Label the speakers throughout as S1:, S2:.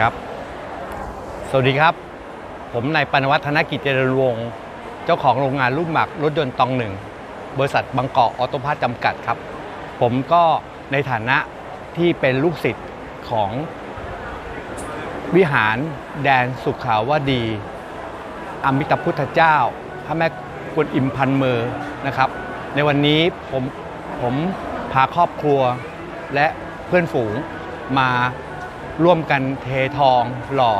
S1: ครับ สวัสดีครับ ผมนายปนวัฒนกิจเจริญวงศ์เจ้าของโรงงานลูกหมักรถยนต์ตองหนึ่งบริษัทบางกอกออโตพาร์จำกัดครับ ผมก็ในฐานะที่เป็นลูกศิษย์ของวิหารแดนสุขาวดี อมิตพุทธเจ้า พระแม่กวนอิมพันมือนะครับ ในวันนี้ผมผมพาครอบครัวและเพื่อนฝูงมา ร่วมกันเททอง หล่อ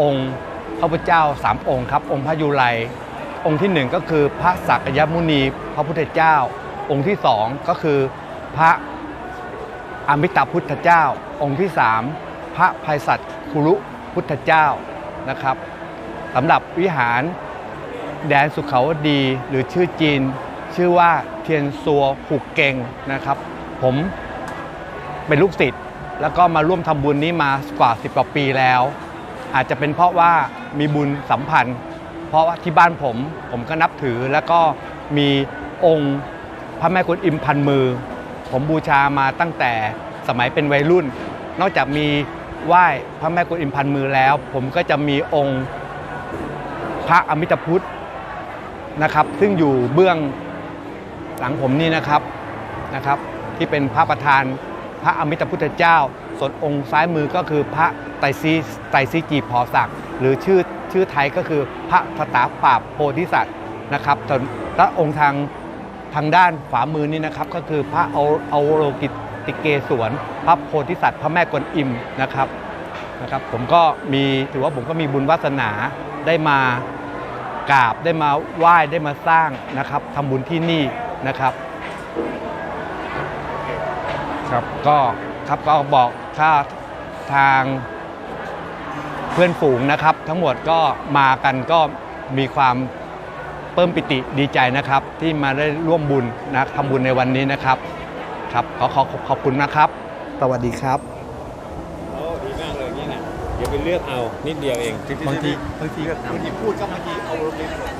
S1: องค์พระพุทธเจ้าสามองค์ครับ องค์พระยุไรองค์ที่หนึ่งก็คือพระสักยมุนีพระพุทธเจ้า องค์ที่สองก็คือพระอมิตาพุทธเจ้า องค์ที่สามพระภัยสัตว์คุรุพุทธเจ้านะครับสำหรับวิหารแดนสุขาวดีหรือชื่อจีน ชื่อว่าเทียนซัวหุกเกงนะครับ ผมเป็นลูกศิษย์ แล้วก็มาร่วมทำบุญนี้มากว่า 10กว่าปีแล้ว อาจจะเป็นเพราะว่ามีบุญสัมพันธ์ เพราะว่าที่บ้านผมผมก็นับถือแล้วก็มีองค์พระแม่กวนอิมพันมือ ผมบูชามาตั้งแต่สมัยเป็นวัยรุ่น นอกจากมีไหว้พระแม่กวนอิมพันมือแล้ว ผมก็จะมีองค์พระอมิตพุทธนะครับซึ่งอยู่เบื้องหลังผมนี่นะครับนะครับ ที่เป็นพระประธาน พระอมิตพุทธเจ้า ส่วนองค์ซ้ายมือก็คือพระไตรซีไตรซีจีพอศักดิ์หรือชื่อชื่อไทยก็คือพระสตาปาบโพธิสัตว์นะครับส่วนพระองค์ทางทางด้านขวามือนี่นะครับก็คือพระเอาเอาโรกิติเกศวนพระโพธิสัตว์พระแม่กวนอิมนะครับนะครับ ผมก็มีถือว่าผมก็มีบุญวาสนาได้มากราบได้มาไหว้ได้มาสร้างนะครับทำบุญที่นี่นะครับ ครับก็ครับก็บอกถ้าทางเพื่อนฝูงนะครับ ทั้งหมดก็มากันก็มีความเพิ่มปิติดีใจนะครับ ที่มาได้ร่วมบุญนะทำบุญในวันนี้นะครับครับขอขอขอขอบคุณนะครับ สวัสดีครับ
S2: โอ้ดีมากเลยเนี่ยนะเดี๋ยวไปเลือกเอานิดเดียวเอง
S1: บางทีบางทีบางทีพูดก็บางทีเอาลงเลย
S2: ได้เลย